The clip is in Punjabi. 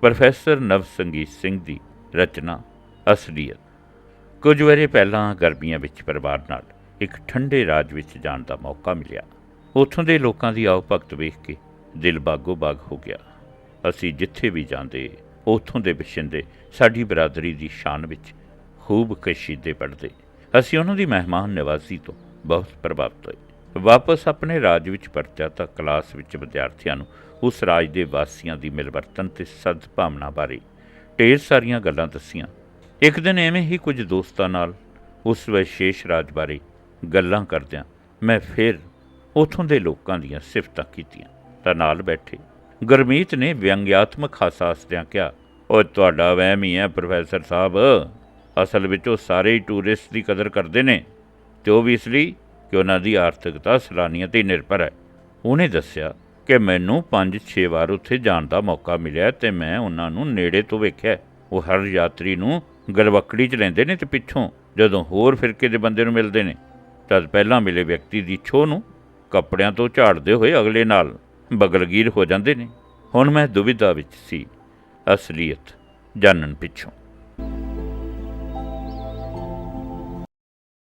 ਪ੍ਰੋਫੈਸਰ ਨਵ ਸੰਗੀਤ ਸਿੰਘ ਦੀ ਰਚਨਾ, ਅਸਲੀਅਤ। ਕੁਝ ਵਰੇ ਪਹਿਲਾਂ ਗਰਮੀਆਂ ਵਿੱਚ ਪਰਿਵਾਰ ਨਾਲ ਇੱਕ ਠੰਡੇ ਰਾਜ ਵਿੱਚ ਜਾਣ ਦਾ ਮੌਕਾ ਮਿਲਿਆ। ਉੱਥੋਂ ਦੇ ਲੋਕਾਂ ਦੀ ਆਓ ਭਗਤ ਵੇਖ ਕੇ ਦਿਲ ਬਾਗੋ ਬਾਗ ਹੋ ਗਿਆ। ਅਸੀਂ ਜਿੱਥੇ ਵੀ ਜਾਂਦੇ, ਉੱਥੋਂ ਦੇ ਵਸਿੰਦੇ ਸਾਡੀ ਬਰਾਦਰੀ ਦੀ ਸ਼ਾਨ ਵਿੱਚ ਖੂਬ ਕਸ਼ੀਦੇ ਪੜਦੇ ਅਸੀਂ ਉਹਨਾਂ ਦੀ ਮਹਿਮਾਨ ਨਿਵਾਜ਼ੀ ਤੋਂ ਬਹੁਤ ਪ੍ਰਭਾਵਿਤ ਹੋਏ। ਵਾਪਸ ਆਪਣੇ ਰਾਜ ਵਿੱਚ ਪਰਤਿਆ ਤਾਂ ਕਲਾਸ ਵਿੱਚ ਵਿਦਿਆਰਥੀਆਂ ਨੂੰ, ਉਸ ਰਾਜ ਦੇ ਵਾਸੀਆਂ ਦੀ ਮਿਲਵਰਤਨ ਤੇ ਸਦਭਾਵਨਾ ਬਾਰੇ ਢੇਰ ਸਾਰੀਆਂ ਗੱਲਾਂ ਦੱਸੀਆਂ। ਇੱਕ ਦਿਨ ਐਵੇਂ ਹੀ ਕੁਝ ਦੋਸਤਾਂ ਨਾਲ ਉਸ ਵਿਸ਼ੇਸ਼ ਰਾਜ ਬਾਰੇ ਗੱਲਾਂ ਕਰਦਿਆਂ ਮੈਂ ਫਿਰ ਉਥੋਂ ਦੇ ਲੋਕਾਂ ਦੀਆਂ ਸਿਫਤਾਂ ਕੀਤੀਆਂ। ਤਾਂ ਨਾਲ ਬੈਠੇ ਗੁਰਮੀਤ ਨੇ ਵਿਅੰਗਿਆਤਮਕ ਹਾਸਾ ਹੱਸਦਿਆਂ ਕਿਹਾ ਉਹ ਤੁਹਾਡਾ ਵਹਿਮ ਹੀ ਹੈ, ਪ੍ਰੋਫੈਸਰ ਸਾਹਿਬ। ਅਸਲ ਵਿੱਚ ਉਹ ਸਾਰੇ ਹੀ ਟੂਰਿਸਟ ਦੀ ਕਦਰ ਕਰਦੇ ਨੇ ਤੇ ਉਹ ਵੀ ਇਸ ਲਈ ਕਿ ਉਹਨਾਂ ਦੀ ਆਰਥਿਕਤਾ ਸੈਲਾਨੀਆਂ ਤੇ ਨਿਰਭਰ ਹੈ। ਉਹਨੇ ਦੱਸਿਆ ਕਿ ਮੈਨੂੰ 5-6 ਵਾਰ ਉੱਥੇ ਜਾਣ ਦਾ ਮੌਕਾ ਮਿਲਿਆ ਤੇ ਮੈਂ ਉਹਨਾਂ ਨੂੰ ਨੇੜੇ ਤੋਂ ਵੇਖਿਆ। ਉਹ ਹਰ ਯਾਤਰੀ ਨੂੰ ਗਲਵੱਕੜੀ 'ਚ ਲੈਂਦੇ ਨੇ ਤੇ ਪਿੱਛੋਂ ਜਦੋਂ ਹੋਰ ਫਿਰਕੇ ਦੇ ਬੰਦੇ ਨੂੰ ਮਿਲਦੇ ਨੇ। ਤਦ ਪਹਿਲਾਂ ਮਿਲੇ ਵਿਅਕਤੀ ਦੀ ਛੋਹ ਨੂੰ ਕੱਪੜਿਆਂ ਤੋਂ ਝਾੜਦੇ ਹੋਏ ਅਗਲੇ ਨਾਲ ਬਗਲਗੀਰ ਹੋ ਜਾਂਦੇ ਨੇ। ਹੁਣ ਮੈਂ ਦੁਵਿਧਾ ਵਿੱਚ ਸੀ। ਅਸਲੀਅਤ ਜਾਣਨ ਪਿੱਛੋਂ।